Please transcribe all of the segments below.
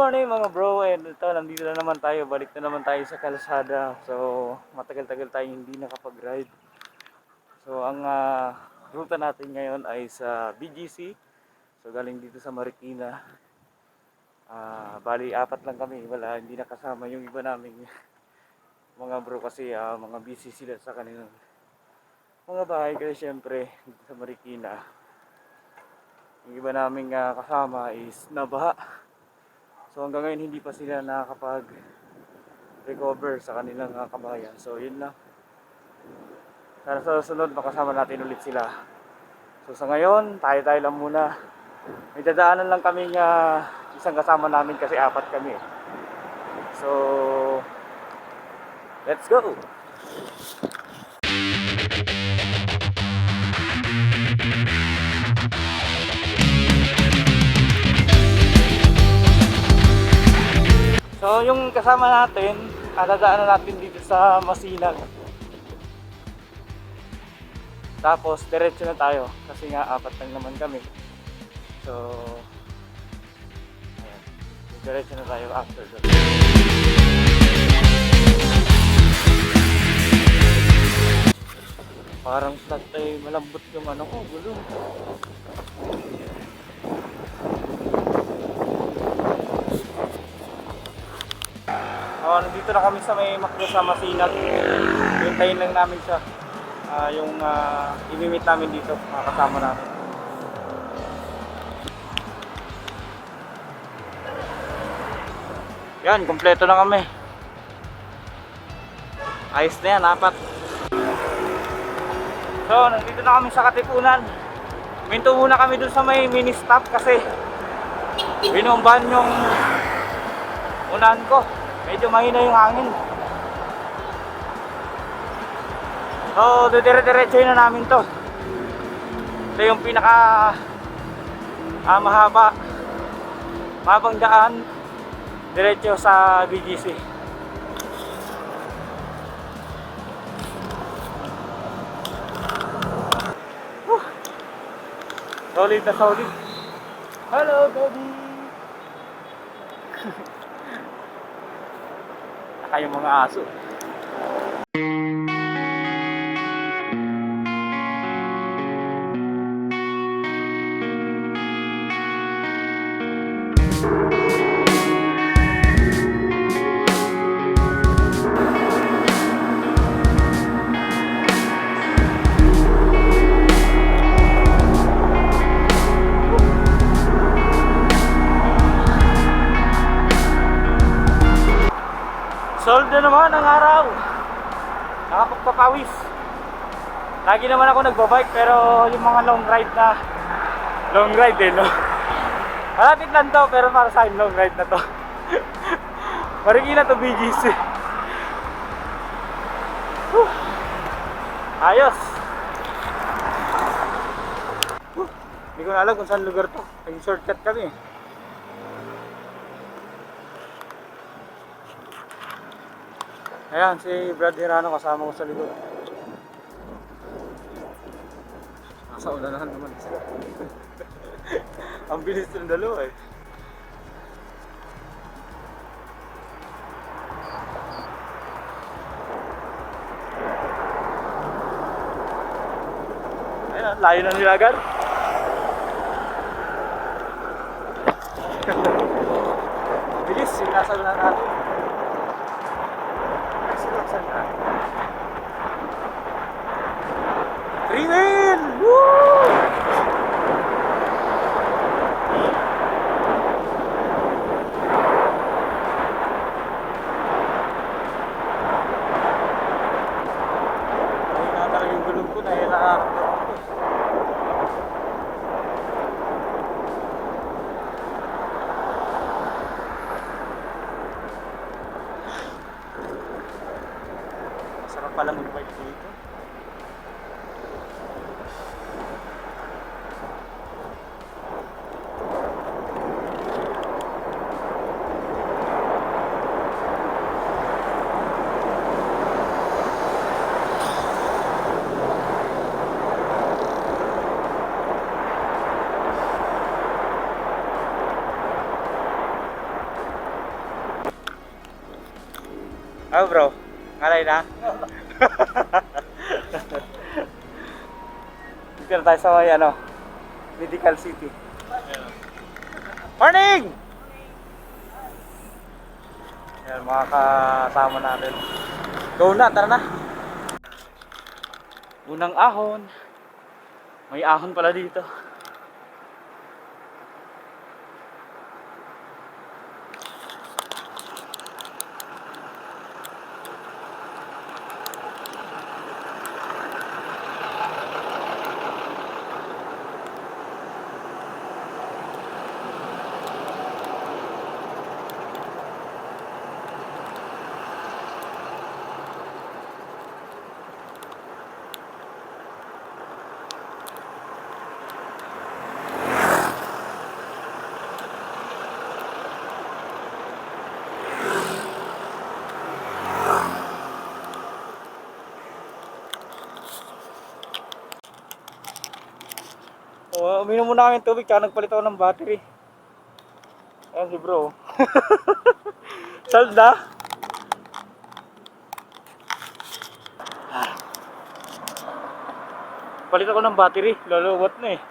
morning mga bro? And ito nandito na naman tayo. Balik na naman tayo sa kalsada. So matagal-tagal tayo hindi nakapag-ride. So ang ah, ruta natin ngayon ay sa BGC so galing dito sa Marikina. Ah, bali apat lang kami. Wala hindi nakasama yung iba naming mga bro kasi ah, mga busy sila sa kanilang mga bahay. Kaya syempre dito sa Marikina yung iba naming ah, kasama is nabaha So hanggang ngayon hindi pa sila nakakapag recover sa kanilang uh, kabayan. So yun na. Sana sa susunod makasama natin ulit sila. So sa ngayon, tayo-tayo lang muna. May dadaanan lang kaming uh, isang kasama namin kasi apat kami. So let's go. So yung kasama natin, dadaanan natin dito sa Masinag. Tapos diretso na tayo kasi nga apat lang naman kami. So ayan. Diretso na tayo after that. Parang flat ay malambot yung ano ko, gulong. Oh, nandito na kami sa may makro sa Masinag. Hintayin lang namin siya. Ah, yung uh, imimit namin dito, mga kasama namin. Yan, kompleto na kami. Ayos na yan, apat. So, nandito na kami sa Katipunan. Minto muna kami dun sa may mini stop kasi binomban yung unahan ko. Medyo mahina yung hangin. So, dire-diretso na namin to. Ito yung pinaka ah, mahaba mahabang daan diretso sa BGC. Whew. Solid na solid. Hello, baby! Saka yung mga aso. Nakapagpapawis. Lagi naman ako nagbabike pero yung mga long ride na long ride eh no. Malapit lang to pero para sa akin long ride na to. Marikina to BGC. Whew. Ayos. Whew. Hindi ko na alam kung saan lugar to. Naging shortcut kami eh. Ayan, si Brad Hirano kasama ko sa likod. Nasa unahan naman. Ang bilis ng dalawa eh. Ayan, layo na nila agad. bilis, nasa unahan natin. Ano bro? Ngalay na? Dito na tayo sa may ano, Medical City. Morning! Yan, mga kasama natin. Go na, tara na. Unang ahon. May ahon pala dito. Oh, uminom muna kami tubig kaya nagpalit ako ng battery. Ayan si bro. Sald na? Palit ako ng battery. Luluwat na eh.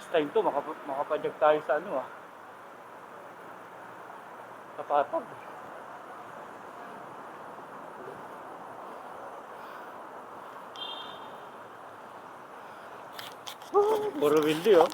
First time to, makap makapadyag tayo sa ano ah. Sa patag. Oh, Puro windy oh.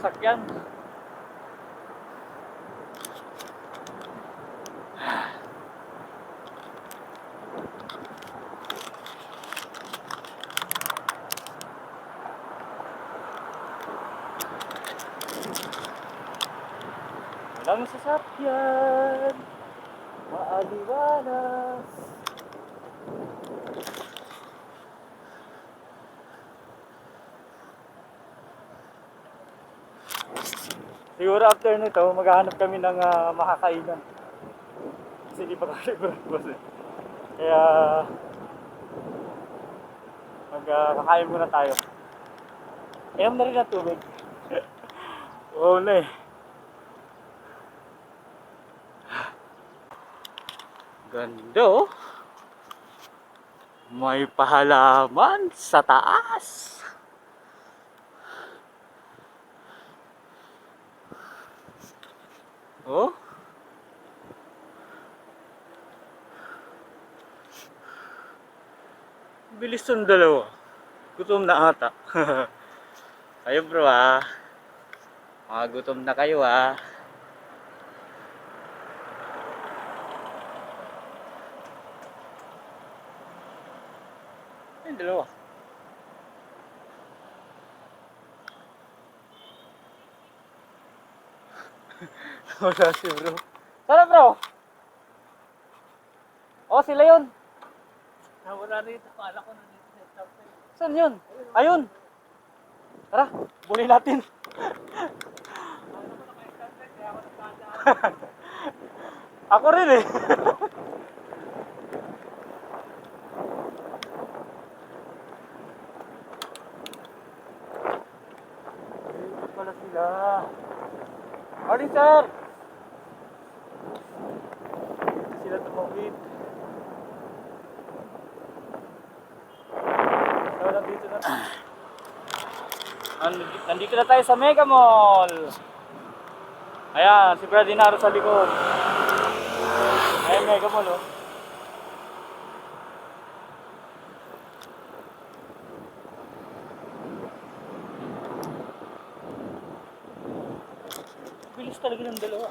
kesakian Sedang sesakian Wa Siguro after nito, maghahanap kami ng ah, makakainan. Kasi di pa kami breakfast eh. Kaya, magkakain muna tayo. Inom na rin ang tubig. Oo na eh. Ganda oh. May pahalaman sa taas. Oh? Bilis ng dalawa. Gutom na ata. kayo bro ah. Mga gutom na kayo ah. Ayun, dalawa. Wala si bro. Sana bro? Oh, sila yun. Nawala rito, kala ko eh. Saan yun? Ayun. Tara, bunin natin. Ako rin eh. Pala sila. Morning, sir! Dito sila tumawid. So, nandito na. Nandito, na tayo sa Mega Mall. Ayan, si Brady Naro sa likod. Ayan, mega mall, oh. Bilis talaga ng dalawa.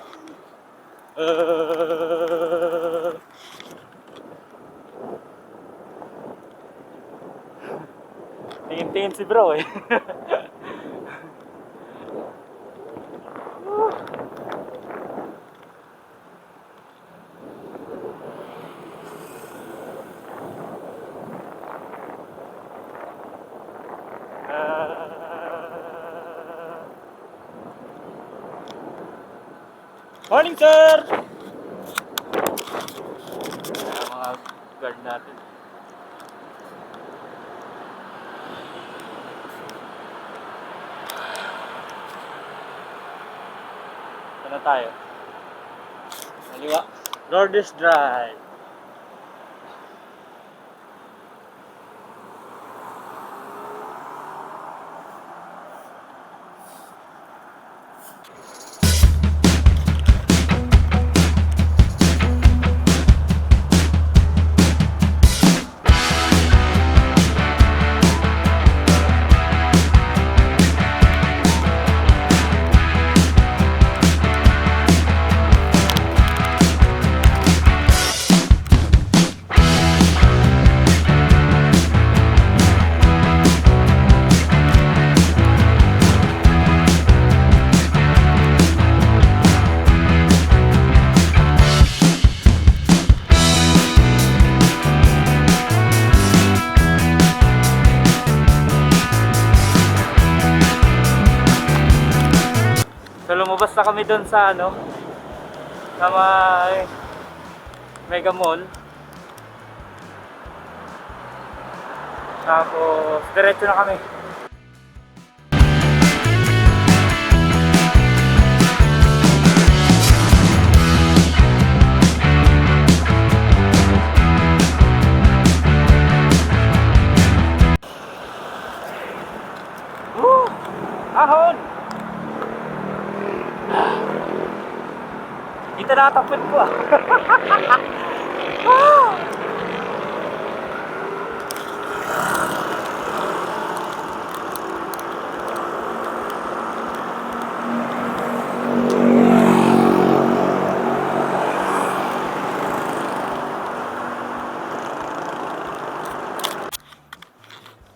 Uh, Tingin-tingin si bro eh. Morning, sir! Ayan, mga guard natin. Na tayo? Maliwa. Lourdes Drive. Na kami doon sa ano sa may Mega Mall. Tapos diretso na kami. Nakatapit ko ah.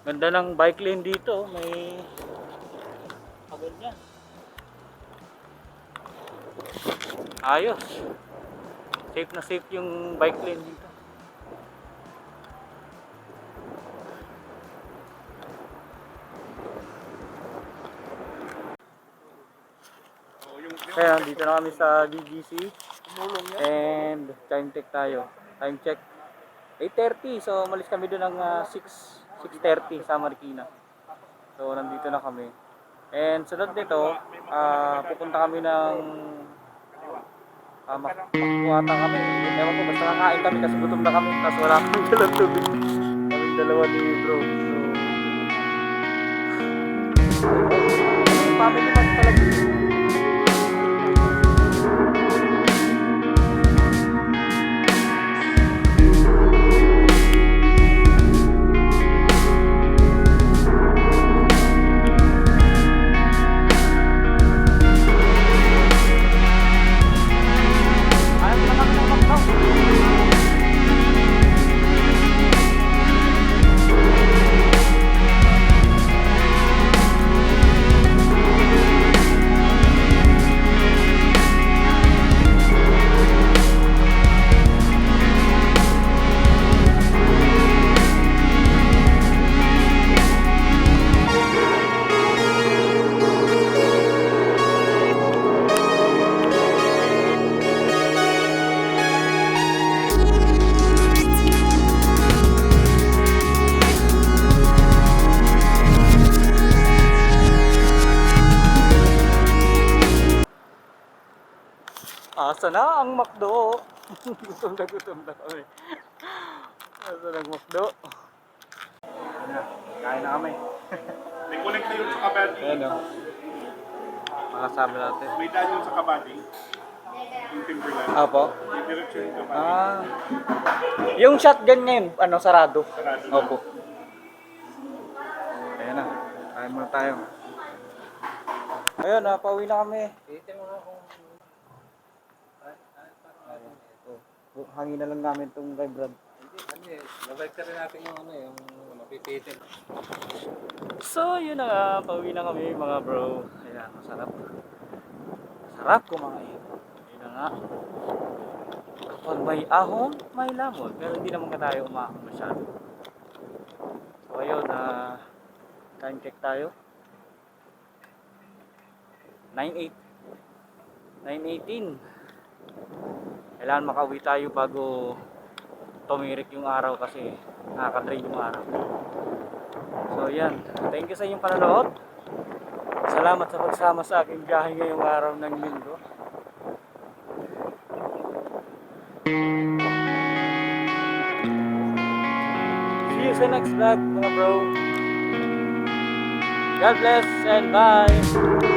Ganda ng bike lane dito. May kaganyan. Ayos. Safe na safe yung bike lane dito. Kaya dito na kami sa BGC and time check tayo. Time check 8.30 so malis kami doon ng ah, 6 6.30 sa Marikina. So nandito na kami. And sunod nito, ah, pupunta kami ng uh, makkuhata kami. Ewan ko, basta kakain kami kasi gutom na kami. Tapos wala kami dalang tubig. Kami dalawa ni bro. So, family man talaga. Asa na ang McDo? gutom na gutom na kami. Asa na ang McDo? Na, kain na kami. May kuling kayo sa kabel. Ayan o. Makasama natin. May daan yun sa Kabading. Yung Timberland. Apo. Diretso yung Kabading. Ah. Yung shotgun ngayon, ano, sarado. Sarado. Opo. Ayan na. Kain muna tayo. Ayun, na, pauwi na kami. Titin mo nga kung... Oh, hangin na lang namin itong kay Brad. Hindi, ano eh. Nabalik ka rin natin yung ano eh, yung mapipitin. So, yun na nga. Pauwi na kami mga bro. Ayan, masarap. Sarap kumain. Yun na nga. Kapag may ahon, may lamon. Pero hindi naman ka tayo umahon masyado. So, ayun, na time check tayo. 9.8 9.18 Kailangan makauwi tayo bago tumirik yung araw kasi nakaka-drain yung araw. So yan, thank you sa inyong panonood. Salamat sa pagsama sa aking biyahe ngayong araw ng linggo. See you sa next vlog mga bro. God bless and bye.